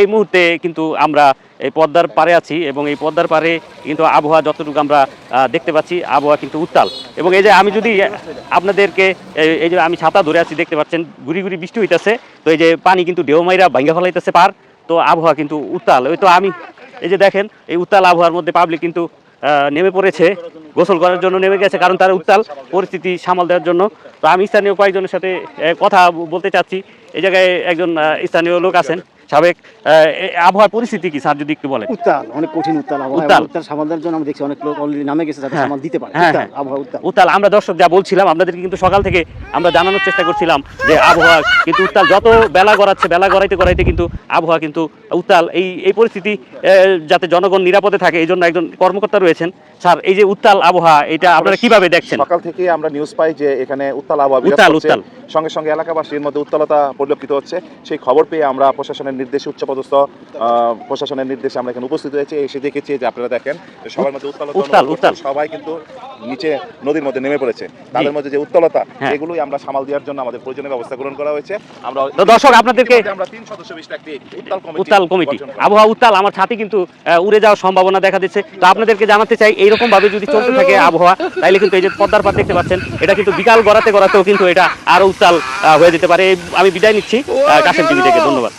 এই মুহূর্তে কিন্তু আমরা এই পদ্মার পারে আছি এবং এই পদ্মার পারে কিন্তু আবহাওয়া যতটুকু আমরা দেখতে পাচ্ছি, আবহাওয়া কিন্তু উত্তাল। এবং এই যে আমি যদি আপনাদেরকে, এই- যে আমি ছাতা ধরে আছি, দেখতে পাচ্ছেন, গুড়ি গুড়ি বৃষ্টি হইতেছে, তো এই যে পানি কিন্তু ঢেউ মাইরা ভাঙ্গা ফেলাইতেছে পার তো আবহাওয়া কিন্তু উত্তাল। ওই তো আমি, এই যে দেখেন, এই উত্তাল আবহাওয়ার মধ্যে পাবলিক কিন্তু নেমে পড়েছে, গোসল করার জন্য নেমে গেছে, কারণ তারা উত্তাল পরিস্থিতি সামাল দেওয়ার জন্য। তো আমি স্থানীয় কয়েকজনের সাথে কথা বলতে চাচ্ছি। এই জায়গায় একজন স্থানীয় লোক আছেন। সাবেক আবহাওয়ার পরিস্থিতি কি স্যার যদি একটু বলেন উত্তাল অনেক কঠিন উত্তাল আবহাওয়া উত্তাল। উত্তাল জন্য আমরা দেখছি অনেক লোক অলরেডি নামে গেছে যাতে হ্যাঁ। সামাল দিতে পারে হ্যাঁ, উত্তাল, হ্যাঁ। আবহাওয়া উত্তাল উত্তাল আমরা দর্শক যা বলছিলাম আপনাদেরকে কিন্তু সকাল থেকে আমরা জানানোর চেষ্টা করছিলাম যে আবহাওয়া কিন্তু উত্তাল যত বেলা গড়াচ্ছে বেলা গড়াইতে গড়াইতে কিন্তু আবহাওয়া কিন্তু উত্তাল এই এই পরিস্থিতি আহ, যাতে জনগণ নিরাপদে থাকে এই জন্য একজন কর্মকর্তা রয়েছেন স্যার এই যে উত্তাল আবহাওয়া এটা আপনারা কীভাবে দেখছেন সকাল থেকে আমরা নিউজ পাই যে এখানে উত্তাল আবহাওয়া উত্তাল, উত্তাল। সঙ্গে সঙ্গে এলাকাবাসীর মধ্যে উত্তালতা পরিলক্ষিত হচ্ছে। সেই খবর পেয়ে আমরা প্রশাসনের নির্দেশে উচ্চপদস্থ প্রশাসনের নির্দেশে আমরা এখানে উপস্থিত হয়েছি। এসে দেখেছি যে আপনারা দেখেন সবার মধ্যে উত্তালতা। সবাই কিন্তু নিচে নদীর মধ্যে নেমে পড়েছে। তাদের মধ্যে যে উত্তালতা হ্যাঁ। এগুলোই আমরা সামাল দেওয়ার জন্য আমাদের প্রয়োজনীয় ব্যবস্থা গ্রহণ করা হয়েছে। আমরা দর্শক আপনাদেরকে আমরা তিন সদস্য বিশিষ্ট একটি উত্তাল কমিটি উত্তাল কমিটি। আবহাওয়া উত্তাল আমার ছাতি কিন্তু উড়ে যাওয়ার সম্ভাবনা দেখা দিচ্ছে। তো আপনাদেরকে জানাতে চাই এইরকম ভাবে যদি চলতে থাকে আবহাওয়া তাইলে কিন্তু এই যে পদ্মার পাত দেখতে পাচ্ছেন এটা কিন্তু বিকাল গড়াতে গড়াতেও কিন্তু এটা আরও উত্তাল হয়ে যেতে পারে। আমি বিদায় নিচ্ছি। কাশেম টিভি থেকে ধন্যবাদ।